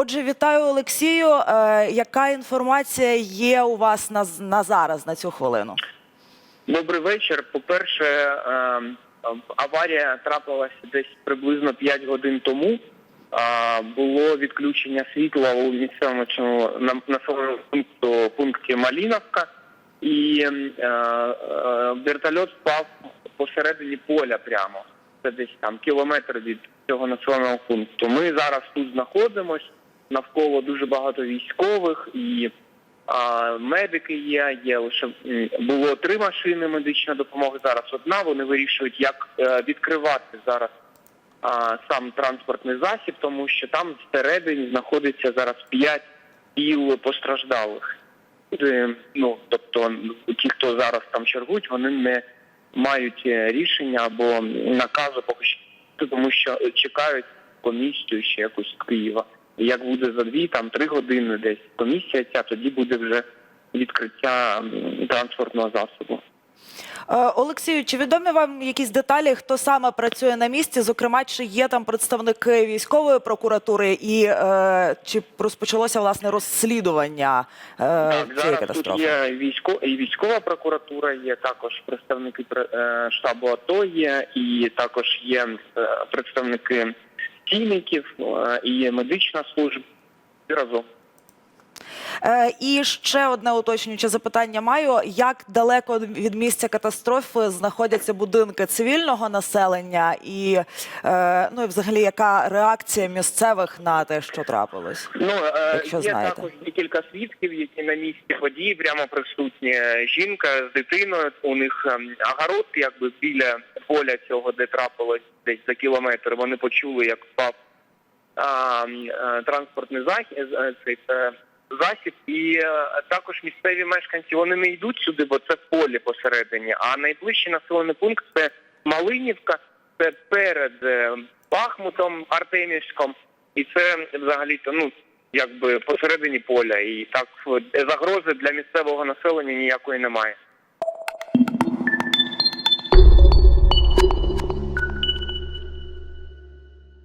Отже, вітаю Олексію. Е, Яка інформація є у вас на, на зараз на цю хвилину? Добрий вечір. По-перше, е, е, аварія трапилася десь приблизно 5 годин тому. Е, Було відключення світла у місцевому населеному пункту пункті Маліновка, і вертольот впав посередині поля прямо. Це десь там кілометр від цього населеного пункту. Ми зараз тут знаходимось. Навколо дуже багато військових і а, медики є, є лише було три машини медичної допомоги. Зараз одна. Вони вирішують, як е, відкривати зараз а, сам транспортний засіб, тому що там всередині знаходиться зараз п'ять тіл постраждалих. Ну тобто, ті, хто зараз там чергують, вони не мають е, рішення або наказу поки що, тому що чекають комісію ще якусь з Києва. Як буде за дві, там три години десь комісія ця, тоді буде вже відкриття транспортного засобу. Е, Олексію, чи відомі вам якісь деталі, хто саме працює на місці? Зокрема, чи є там представники військової прокуратури, і е, чи розпочалося власне розслідування е, Так, цієї зараз тут є військо і військова прокуратура, є також представники пре- е, штабу АТО є, і також є е, представники стійників, і медична служба. Разом. Е, І ще одне уточнююче запитання маю: як далеко від місця катастрофи знаходяться будинки цивільного населення, і е, ну і взагалі яка реакція місцевих на те, що трапилось? Ну е, Якщо є також декілька свідків, які на місці події прямо присутні. Жінка з дитиною. У них ем, огород, якби біля поля цього, де трапилось десь за кілометр. Вони почули, як впав а, транспортний захід, цей засіб, і е, також місцеві мешканці вони не йдуть сюди, бо це полі посередині. А найближчий населений пункт це Малинівка, це перед е, Бахмутом Артемівськом, і це взагалі то ну якби посередині поля. І так е, загрози для місцевого населення ніякої немає.